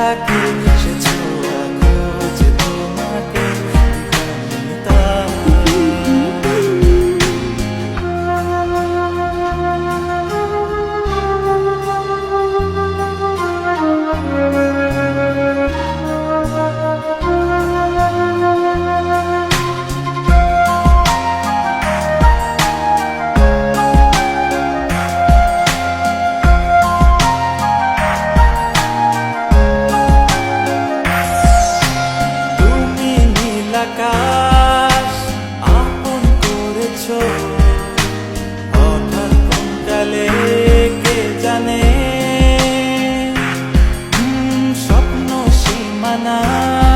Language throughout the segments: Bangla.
attack me sana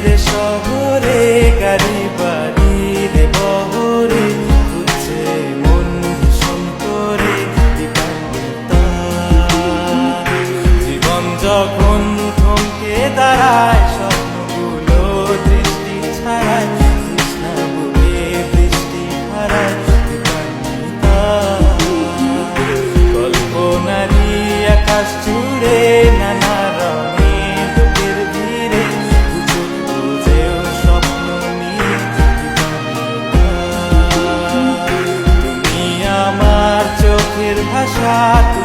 শহরের শহরে গাড়ি বাড়ির বহরে উঠছে মন সন্তরে জীবন যখন থমকে দাঁড়ায়, স্বপ্নগুলো দৃষ্টি ছাড়ায় কৃষ্ণা বুকে দৃষ্টি হারায় কল্পনারী আকাশ errado.